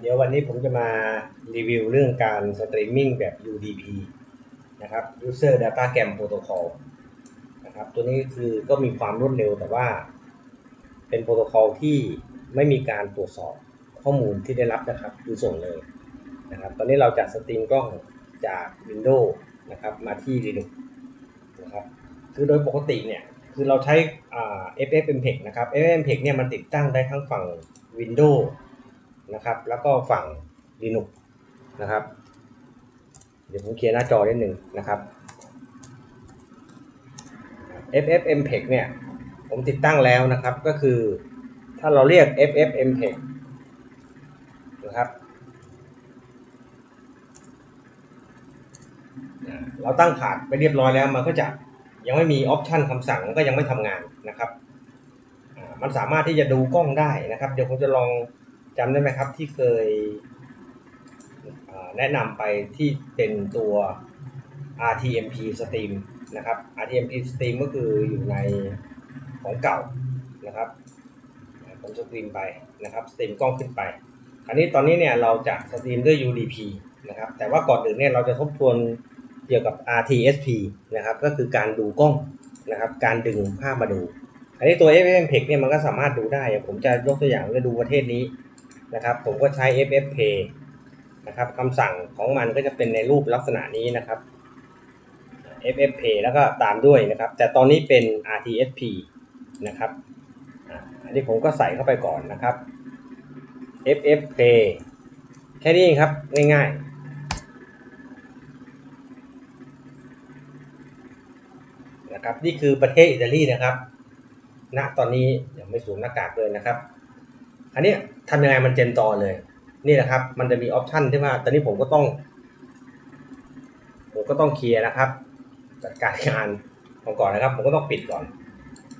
เดี๋ยววันนี้ผมจะมารีวิวเรื่องการสตรีมมิ่งแบบ UDP นะครับ User Data Gram Protocol นะครับ ตัวนี้คือก็มีความรวดเร็วแต่ว่า เป็นโปรโตคอลที่ไม่มีการตรวจสอบข้อมูลที่ได้รับนะครับคือส่งเลยนะครับ ตอนนี้เราจัดสตรีมกล้องจาก Windows นะครับมาที่ Linux นะครับ คือโดยปกติเนี่ย คือเราใช้ FFmpeg นะครับ FFmpeg เนี่ยมันติดตั้งได้ทั้งฝั่ง Windows นะครับ แล้วก็ฝั่ง Linux นะครับ เดี๋ยวผมเคลียร์หน้าจอนิดหนึ่งนะครับ FFmpeg เนี่ย ผมติดตั้งแล้วนะครับ ก็คือถ้าเราเรียก FFmpeg นะครับ เราตั้งผ่านไปเรียบร้อยแล้ว มันก็จะยังไม่มีออปชันคำสั่งมันก็ยังไม่ทำงานนะครับ มันสามารถที่จะดูกล้องได้นะครับ เดี๋ยวผมจะลอง จำได้ไหมครับที่เคยแนะนำไปที่เป็นตัว RTMP Stream นะครับ RTMP Stream ก็คืออยู่ในของเก่านะครับผมสตรีมไปนะครับสตรีมกล้องขึ้นไป คราวนี้ตอนนี้เนี่ยเราจะสตรีมด้วย UDP นะครับแต่ว่าก่อนอื่นเนี่ยเราจะทบทวนเกี่ยวกับ RTSP นะครับก็คือการดูกล้องนะครับการดึงภาพมาดู อันนี้ตัว FFmpeg เนี่ยมันก็สามารถดูได้ ผมจะยกตัวอย่างจะดูประเทศนี้ นะครับ ผมก็ใช้ FFmpeg นะครับคำสั่งของมันก็จะเป็นในรูปลักษณะนี้นะครับ FFmpeg แล้วก็ตามด้วยนะครับ แต่ตอนนี้เป็น RTSP นะครับอันนี้ผมก็ใส่เข้าไปก่อนนะครับ FFmpeg แค่นี้เองครับง่ายๆนะครับนี่คือประเทศอิตาลีนะครับ ณ ตอนนี้ยังไม่สวมหน้ากากเลยนะครับ อันนี้ทำยังไงมันเจนต่อเลย นี่นะครับ มันจะมีออปชันที่ว่าตอนนี้ผมก็ต้อง ผมก็ต้องเคลียร์นะครับ จัดการงานของก่อนนะครับ ผมก็ต้องปิดก่อน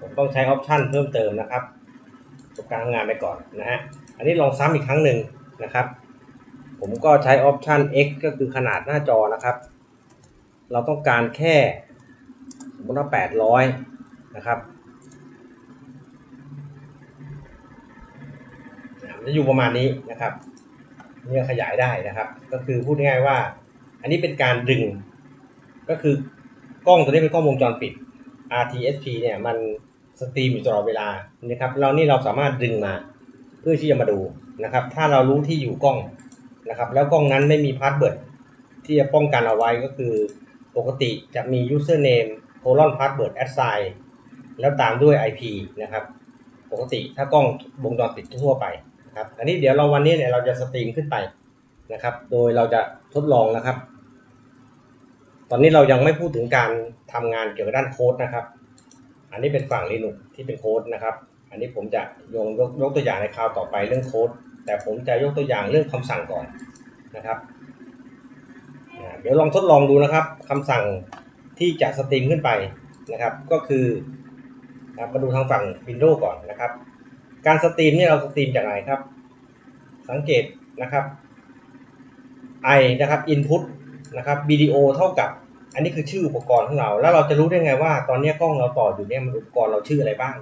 ผมต้องใช้ออปชันเพิ่มเติมนะครับจัดการงานไปก่อนนะฮะ อันนี้ลองซ้ำอีกครั้งหนึ่งนะครับ ผมก็ใช้ออปชัน X ก็คือขนาดหน้าจอนะครับ เราต้องการแค่สมมติว่า800 นะครับ จะอยู่ประมาณนี้นะครับนี่ขยายได้นะครับ ก็คือพูดง่ายว่า อันนี้เป็นการดึง ก็คือกล้องตัวนี้เป็นกล้องวงจรปิด RTSP เนี่ยมันสตรีมอยู่ตลอดเวลานะครับเรานี่เราสามารถดึงมาเพื่อที่จะมาดูนะครับ ถ้าเรารู้ที่อยู่กล้องนะครับ แล้วกล้องนั้นไม่มีพาสเวิร์ดที่จะป้องกันเอาไว้ก็คือปกติจะมี username colon password assign แล้วตามด้วย IP นะครับ ปกติถ้ากล้องวงจรปิดทั่วไป นะครับอันนี้เดี๋ยวเราวันนี้เนี่ยเราจะสตรีมขึ้นไปนะครับ โดยเราจะทดลองนะครับ ตอนนี้เรายังไม่พูดถึงการทำงานเกี่ยวกับด้านโค้ดนะครับ อันนี้เป็นฝั่ง Linux ที่เป็นโค้ดนะครับ อันนี้ผมจะยกยกยกตัวอย่างในคราวต่อไปเรื่องโค้ด แต่ผมจะยกตัวอย่างเรื่องคำสั่งก่อนนะครับเดี๋ยวลองทดลองดูนะครับคำสั่งที่จะสตรีมขึ้นไปนะครับ ก็คือนะมาดูทางฝั่ง Windows ก่อนนะครับ การสตรีมเนี่ยเราสตรีมจากไหนครับ สังเกตนะครับ i นะครับ input นะครับวิดีโอเท่ากับ อันนี้คือชื่ออุปกรณ์ของเรา แล้วเราจะรู้ได้ไงว่า ตอนนี้กล้องเราต่ออยู่เนี่ยมันอุปกรณ์เราชื่ออะไรบ้าง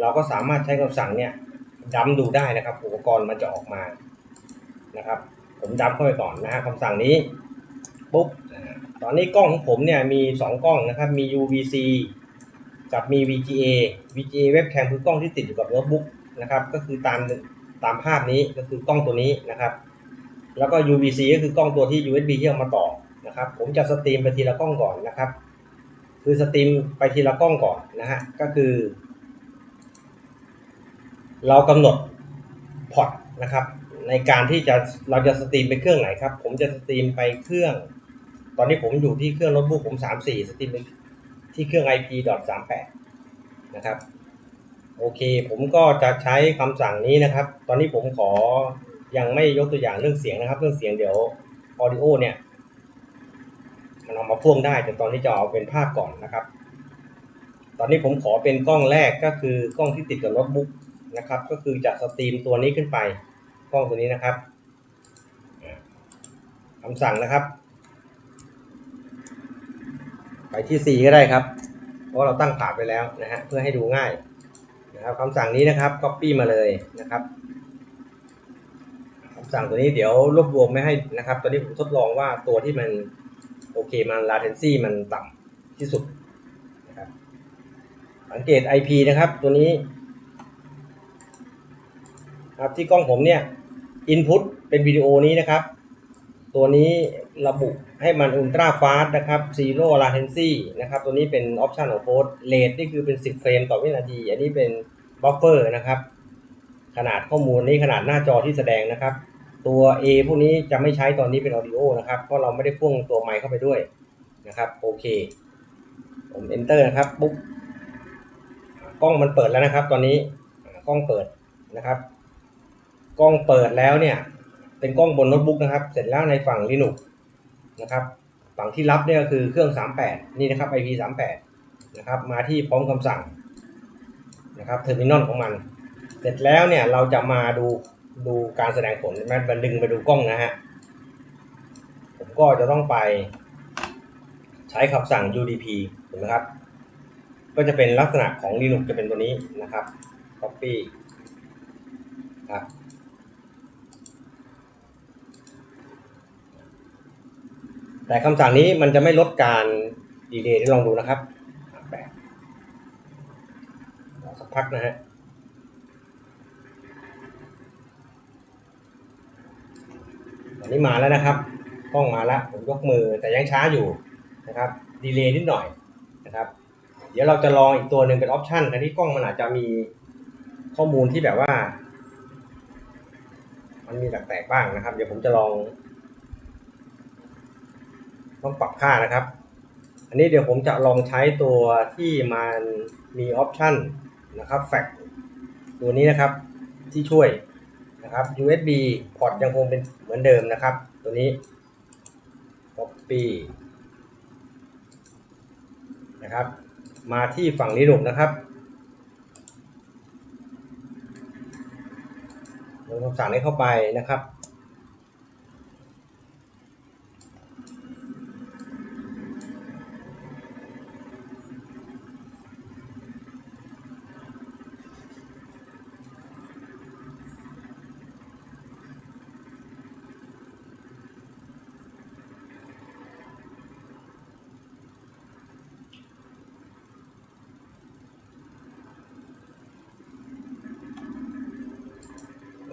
เราก็สามารถใช้คำสั่งเนี่ยดัมดูได้นะครับ อุปกรณ์มันจะออกมานะครับ ผมดัมเข้าไปก่อนนะฮะคำสั่งนี้ปุ๊บตอนนี้กล้องของผมเนี่ยมี 2 กล้องนะครับมี UVC กับมี VGA VGA webcam คือกล้องที่ติดอยู่กับโน้ตบุ๊ก นะครับ ก็คือตามตามภาพนี้ก็คือกล้องตัวนี้นะครับ แล้วก็ UVC ก็คือกล้องตัวที่ USB ที่เอามาต่อนะครับ ผมจะสตรีมไปทีละกล้องก่อนนะครับ คือสตรีมไปทีละกล้องก่อนนะฮะก็คือ เรากำหนดพอร์ตนะครับ ในการที่จะเราจะสตรีมไปเครื่องไหนครับ ผมจะสตรีมไปเครื่อง ตอนนี้ผมอยู่ที่เครื่องโน้ตบุ๊กผม 34 สตรีมไปที่เครื่อง IP.38 นะครับ โอเค ผมก็จะใช้คำสั่งนี้นะครับ ตอนนี้ผมขอยังไม่ยกตัวอย่างเรื่องเสียงนะครับ เรื่องเสียงเดี๋ยว audio เนี่ยมันเอามาพ่วงได้ แต่ตอนนี้จะเอาเป็นภาพก่อนนะครับ ตอนนี้ผมขอเป็นกล้องแรกก็คือกล้องที่ติดกับโน้ตบุ๊กนะครับ ก็คือจะสตรีมตัวนี้ขึ้นไปกล้องตัวนี้นะครับอ่าคำสั่งนะครับ ไปที่ 4 ก็ได้ครับ เพราะเราตั้งผ่านไปแล้วนะฮะเพื่อให้ดูง่าย นะครับคำสั่งนี้นะครับ copy มาเลยนะครับคำสั่งตัวนี้เดี๋ยวรวบรวมไม่ให้นะครับตัวนี้ผมทดลองว่าตัวที่มันโอเคมัน latency มันต่ำที่สุดนะครับสังเกต IP นะครับตัวนี้ครับที่กล้องผมเนี่ย input เป็นวิดีโอนี้นะครับ ตัวนี้ระบุให้มัน ultra fast นะครับ zero latency นะครับตัวนี้เป็น option ของโค้ด rate นี่คือเป็น 10 เฟรมต่อวินาที อันนี้เป็น buffer นะครับ ขนาดข้อมูลนี้ขนาดหน้าจอที่แสดงนะครับ ตัว A พวกนี้จะไม่ใช้ตอนนี้เป็น audio นะครับเพราะเราไม่ได้พ่วงตัวไมค์เข้าไปด้วยนะครับโอเค ผม enter นะครับปุ๊บกล้องมันเปิดแล้วนะครับ ตอนนี้กล้องเปิดนะครับ กล้องเปิดแล้วเนี่ย เป็นกล้องบนโน้ตบุ๊กนะครับ เสร็จแล้วในฝั่ง Linux นะครับ ฝั่งที่รับเนี่ยคือเครื่อง 38 นี่นะครับ IP 38 นะครับ มาที่พร้อมคำสั่งนะครับเทอร์มินอลของมัน เสร็จแล้วเนี่ยเราจะมาดูดูการแสดงผลใช่ไหมันดึงไปดูกล้องนะฮะ ผมก็จะต้องไปใช้คำสั่ง UDP ถูกไหมครับ ก็จะเป็นลักษณะของ Linux จะเป็นตัวนี้นะครับ copy ครับ แต่คำสั่งนี้มันจะไม่ลดการดีเลย์ที่ลองดูนะครับแปดสักพักนะฮะอันนี้มาแล้วนะครับกล้องมาแล้วผมยกมือแต่ยังช้าอยู่นะครับดีเลย์นิดหน่อยนะครับ เดี๋ยวเราจะลองอีกตัวหนึ่งเป็นออปชันอันที่กล้องมันอาจจะมีข้อมูลที่แบบว่า มันมีแปลกๆบ้างนะครับ เดี๋ยวผมจะลอง ต้องปรับค่านะครับ อันนี้เดี๋ยวผมจะลองใช้ตัวที่มันมีออปชันนะครับแฟกตัวนี้นะครับที่ช่วยนะครับ USB พอร์ตยังคงเป็นเหมือนเดิมนะครับ ตัวนี้ copy นะครับ มาที่ฝั่งนี้หนุกนะครับลงคำสั่งนี้เข้าไปนะครับ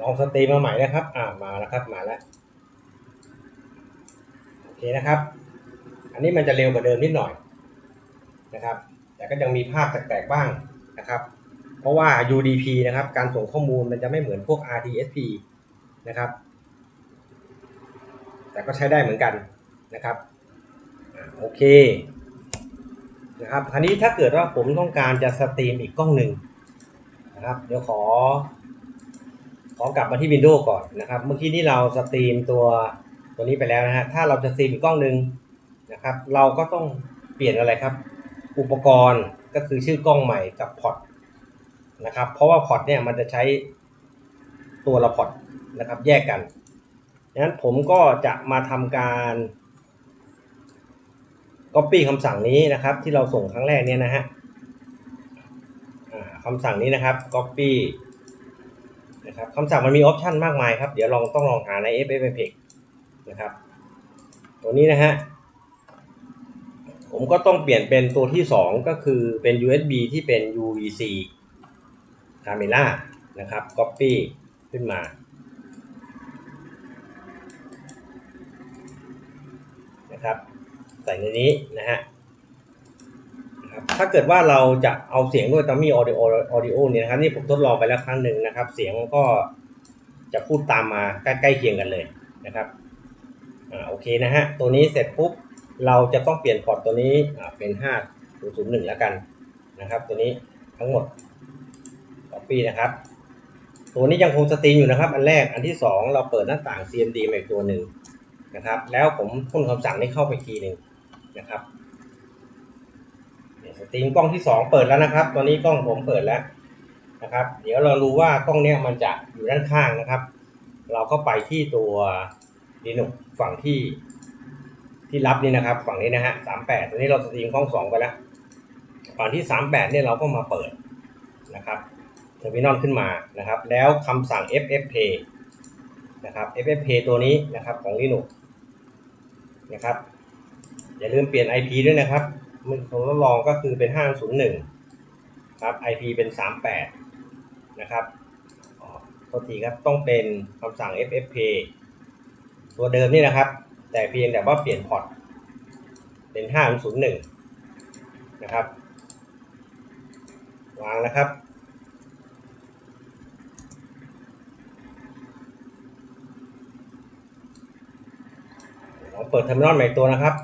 ลองสตรีมมาใหม่นะครับ อ่ามาแล้วครับมาแล้วโอเคนะครับ อันนี้มันจะเร็วกว่าเดิมนิดหน่อยนะครับ แต่ก็ยังมีภาพแตกๆบ้างนะครับ เพราะว่า UDP นะครับ การส่งข้อมูลมันจะไม่เหมือนพวก RTSP นะครับ แต่ก็ใช้ได้เหมือนกันนะครับอโอเคนะครับคราวนี้ถ้าเกิดว่าผมต้องการจะสตรีมอีกกล้องหนึ่งนะครับ เดี๋ยวขอ ขอกลับมาที่ Windows ก่อนนะครับ เมื่อกี้นี้เราสตรีมตัวตัวนี้ไปแล้วนะฮะ ถ้าเราจะสตรีมกล้องหนึ่งนะครับ เราก็ต้องเปลี่ยนอะไรครับ อุปกรณ์ก็คือชื่อกล้องใหม่กับพอร์ตนะครับ เพราะว่าพอร์ตเนี่ยมันจะใช้ตัวละพอร์ตนะครับ แยกกันดังนั้นผมก็จะมาทำการ Copy คำสั่งนี้นะครับ ที่เราส่งครั้งแรกเนี่ยนะฮะคำสั่งนี้นะครับ Copy นะครับคำสั่งมันมีออปชันมากมายครับ เดี๋ยวลองต้องลองหาใน FFmpeg นะครับ ตัวนี้นะฮะ ผมก็ต้องเปลี่ยนเป็นตัวที่ 2 ก็คือเป็น USB ที่เป็น UVC Camera นะครับ Copy ขึ้นมา นะครับ ใส่ในนี้นะฮะ ถ้าเกิดว่าเราจะเอาเสียงด้วยตัมมี่ออดิโอออดิโอเนี่ยนะครับนี่ผมทดลองไปแล้วครั้งหนึ่งนะครับ เสียงก็จะพูดตามมาใกล้ๆเคียงกันเลยนะครับอ่าโอเคนะฮะตัวนี้เสร็จปุ๊บเราจะต้องเปลี่ยนพอร์ตตัวนี้อ่าเป็น5001แล้วกันนะครับ ตัวนี้ทั้งหมด copy นะครับ ตัวนี้ยังคงสตรีมอยู่นะครับ อันแรกอันที่2เราเปิดหน้าต่าง CMD มาอีกตัวหนึ่งนะครับ แล้วผมพ่นคำสั่งนี้เข้าไปอีกทีหนึ่งนะครับ สตรีมกล้องที่สองเปิดแล้วนะครับ ตอนนี้กล้องผมเปิดแล้วนะครับ เดี๋ยวเรารู้ว่ากล้องเนี้ยมันจะอยู่ด้านข้างนะครับ เราก็ไปที่ตัวดีนุกฝั่งที่ที่รับนี่นะครับ ฝั่งนี้นะฮะสามแปดตอนนี้เราสตรีมกล้องสองไปแล้วฝั่งที่สามแปดเนี่ยเราก็มาเปิดนะครับเทอร์มินอลขึ้นมานะครับ แล้วคำสั่ง FFP นะครับ FFP ตัวนี้นะครับของ Linux นะครับอย่าลืมเปลี่ยน IP ด้วยนะครับ มือของทดลองก็คือเป็น 501 ครับ IP เป็น 38 นะครับอ๋อโทษทีครับต้องเป็นคำสั่ง FFP ตัวเดิมนี่นะครับ แต่เพียงแต่ว่าเปลี่ยนพอร์ตเป็น 501 นะครับ วางนะครับลองเปิดเทอร์มินอลใหม่ตัวนะครับ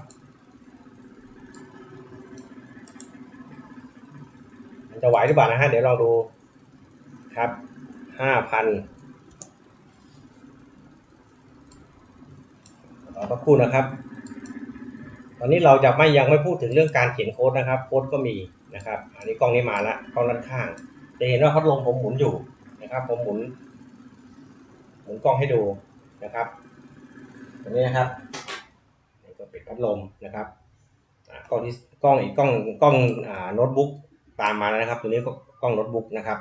มัน จะไหวหรือเปล่านะฮะเดี๋ยวลองดูครับห้าพันรอสักครู่นะครับ ตอนนี้เราจะไม่ยังไม่พูดถึงเรื่องการเขียนโค้ดนะครับ โค้ดก็มีนะครับ อันนี้กล้องนี้มาล้วกล้องด้านข้าง จะเห็นว่าพัดลมผมหมุนอยู่นะครับ ผมหมุน หมุนกล้องให้ดูนะครับตรงนี้นะครับนี่ก็ปิดพัดลมนะครับอ่ากล้องที่กล้องอีกกล้องกล้องอ่าโน้ตบุ๊ก ตามมาแล้วนะครับ ตัวนี้ก็กล้องโน้ตบุ๊กนะครับ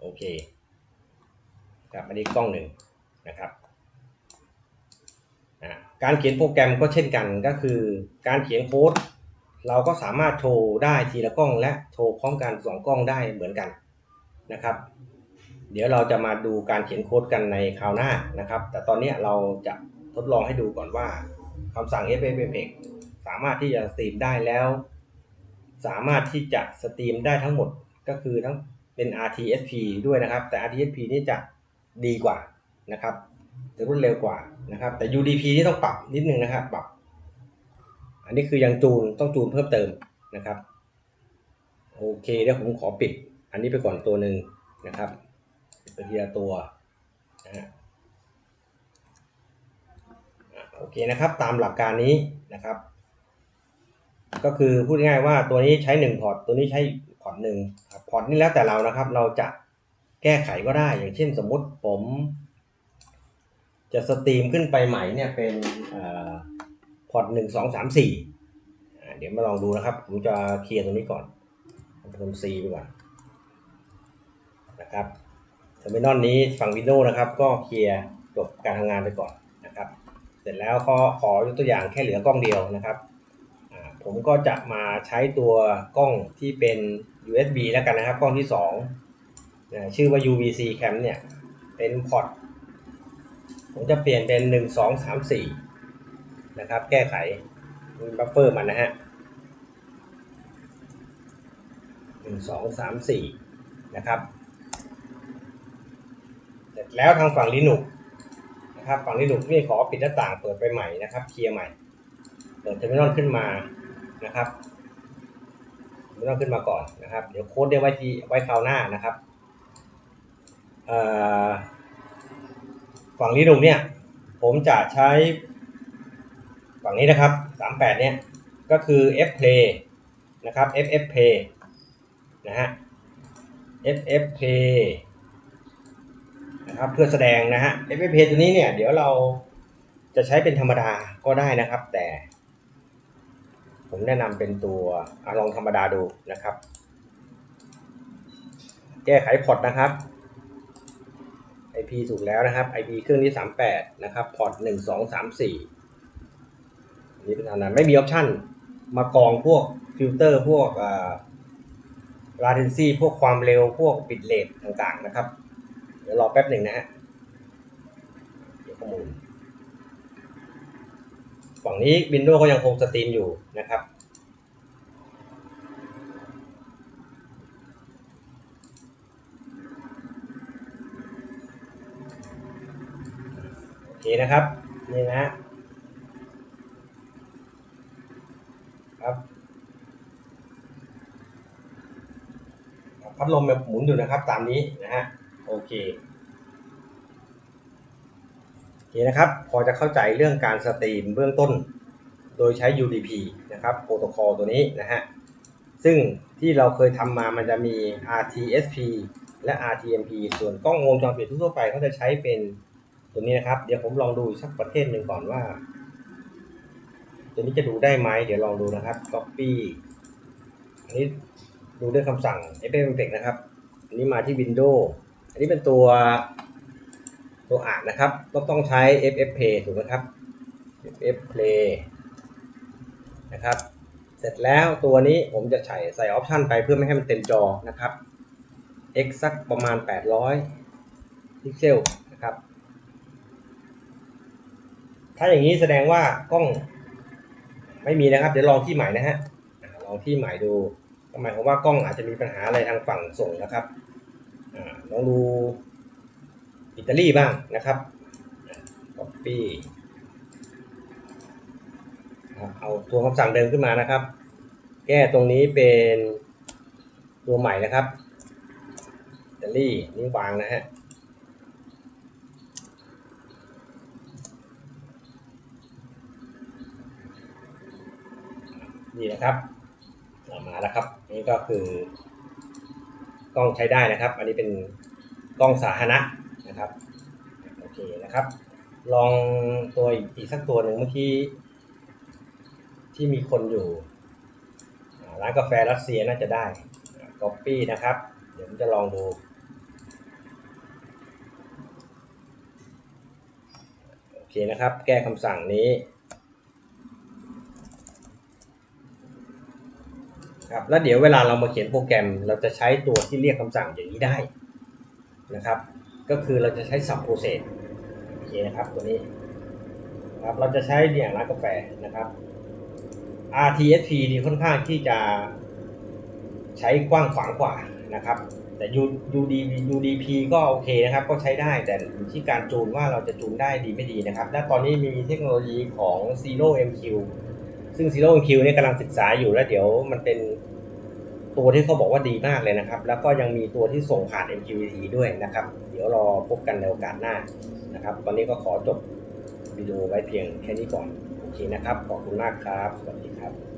โอเคครับอันนี้กล้องหนึ่งนะครับการเขียนโปรแกรมก็เช่นกันก็คือ การเขียนโค้ดเราก็สามารถโชว์ได้ทีละกล้อง และโชว์พร้อมกันสองกล้องได้เหมือนกันนะครับ เดี๋ยวเราจะมาดูการเขียนโค้ดกันในคราวหน้านะครับ แต่ตอนนี้เราจะทดลองให้ดูก่อนว่าคำสั่ง FFmpeg สามารถที่จะสตรีมได้แล้ว สามารถที่จะสตรีมได้ทั้งหมดก็คือทั้งเป็น RTSP ด้วยนะครับ แต่ RTSP นี่จะดีกว่านะครับ จะรวดเร็วกว่านะครับ แต่ UDP นี่ต้องปรับนิดนึงนะครับ ปรับ อันนี้คือยังจูนต้องจูนเพิ่มเติมนะครับ โอเคเดี๋ยวผมขอปิด อันนี้ไปก่อนตัวหนึ่งนะครับไปทีละตัวนะฮะโอเคนะครับ ตามหลักการนี้นะครับ ก็คือพูดง่ายว่าตัวนี้ใช้หนึ่งพอร์ตตัวนี้ใช้พอร์ตหนึ่งพอร์ตนี่แล้วแต่เรานะครับ เราจะแก้ไขก็ได้ อย่างเช่นสมมติผม จะสตรีมขึ้นไปใหม่เนี่ยเป็นอพอร์ตหนึ่งสองสามสี่เดี๋ยวมาลองดูนะครับ ผมจะเคลียร์ตรงนี้ก่อนคอนโทรล C ไปก่อนนะครับเทอร์มินอลนี้ฝั่ง Windows นะครับ ก็เคลียร์จบการทำงานไปก่อนนะครับ เสร็จแล้วก็ขอยกตัวอย่างแค่เหลือกล้องเดียวนะครับ ผมก็จะมาใช้ตัวกล้องที่เป็น USB แล้วกันนะครับ กล้องที่สองนะชื่อว่า UVC Cam เนี่ย เป็นพอร์ตผมจะเปลี่ยนเป็นหนึ่งสองสามสี่นะครับ แก้ไขมีบัฟเฟอร์มันนะฮะหนึ่งสองสามสี่นะครับ เสร็จแล้วทางฝั่ง Linux นะครับ ฝั่ง Linux นี่ขอปิดหน้าต่างเปิดไปใหม่นะครับ เคลียร์ใหม่ เปิดเทอร์มินอลขึ้นมา นะครับเทอร์มินอลขึ้นมาก่อนนะครับ เดี๋ยวโค้ดเดี๋ยวไว้ทีไว้คราวหน้านะครับฝั่ง Linux เนี่ยผมจะใช้ฝั่งนี้นะครับ 38 เนี่ย ก็คือ fplay นะครับ ffplay นะฮะ ffplay นะครับเพื่อแสดงนะฮะ ffplay ตัวนี้เนี่ย เดี๋ยวเราจะใช้เป็นธรรมดาก็ได้นะครับ แต่ ผมแนะนำเป็นตัวอะลองธรรมดาดูนะครับ แก้ไขพอร์ตนะครับ IP ถูกแล้วนะครับ IP เครื่องนี้38 นะครับ พอร์ต 1 2 3 4นี่เป็นอันนั้นไม่มีออปชั่นมากองพวกฟิลเตอร์พวกอ่า latency พวกความเร็วพวกบิตเรทต่างๆนะครับ เดี๋ยวรอแป๊บหนึ่งนะฮะเดี๋ยวข้อมูล ฝั่งนี้ Windows ก็ยังคงสตรีมอยู่นะครับ โอเคนะครับ นี่นะครับพัดลมแบบหมุนอยู่นะครับ ตามนี้นะฮะ โอเค โอเคนะครับ พอจะเข้าใจเรื่องการสตรีมเบื้องต้น โดยใช้ UDP นะครับโปรโตคอลตัวนี้นะฮะ ซึ่งที่เราเคยทำมามันจะมี RTSP และ RTMP ส่วนกล้องวงจรปิดทั่วไปเขาจะใช้เป็นตัวนี้นะครับ เดี๋ยวผมลองดูสักประเทศหนึ่งก่อนว่า ตัวนี้จะดูได้ไหมเดี๋ยวลองดูนะครับ copy อันนี้ดูด้วยคำสั่ง f f m p e g นะครับ อันนี้มาที่ Windows อันนี้เป็นตัว ตัวอ่านนะครับต้องต้องใช้ FF Play ถูกไหมครับ FF Play นะครับ เสร็จแล้วตัวนี้ผมจะใส่ใส่ออปชันไปเพื่อไม่ให้มันเต็มจอนะครับ x สักประมาณ 800 พิกเซลนะครับ ถ้าอย่างนี้แสดงว่ากล้องไม่มีนะครับ เดี๋ยวลองที่ใหม่นะฮะลองที่ใหม่ดูก็หมายความว่ากล้องอาจจะมีปัญหาอะไรทางฝั่งส่งนะครับอลองดู อิตาลีบ้างนะครับ copy เอาตัวคำสั่งเดิมขึ้นมานะครับ แก้ตรงนี้เป็นตัวใหม่นะครับอิตาลีนี่วางนะฮะนี่นะครับมาแล้วครับ นี่ก็คือกล้องใช้ได้นะครับ อันนี้เป็นกล้องสาธารณะ นะครับโอเคนะครับ ลองตัวอีกสักตัวหนึ่งเมื่อกี้ที่มีคนอยู่ร้านกาแฟรัสเซียน่าจะได้ก๊อปปี้นะครับ เดี๋ยวผมจะลองดูโอเคนะครับ แก้คำสั่งนี้ครับแล้วเดี๋ยวเวลาเรามาเขียนโปรแกรม เราจะใช้ตัวที่เรียกคำสั่งอย่างนี้ได้นะครับ ก็คือเราจะใช้ sub process โอเคนะครับตัวนี้ครับเราจะใช้เนี่ยร้านกาแฟนะครับ RTSP นี่ค่อนข้างที่จะใช้กว้างขวางกว่านะครับ แต่ U- UD UDP ก็โอเคนะครับ ก็ใช้ได้แต่อยู่ที่การจูนว่าเราจะจูนได้ดีไม่ดีนะครับ และตอนนี้มีเทคโนโลยีของ Zero MQ ซึ่ง Zero MQ เนี่ยกำลังศึกษาอยู่แล้วเดี๋ยวมันเป็น ตัวที่เขาบอกว่าดีมากเลยนะครับ แล้วก็ยังมีตัวที่ส่งผ่าน MQTT ด้วยนะครับ เดี๋ยวรอพบกันในโอกาสหน้านะครับตอนนี้ก็ขอจบวิดีโอไว้เพียงแค่นี้ก่อน โอเคนะครับ ขอบคุณมากครับ สวัสดีครับ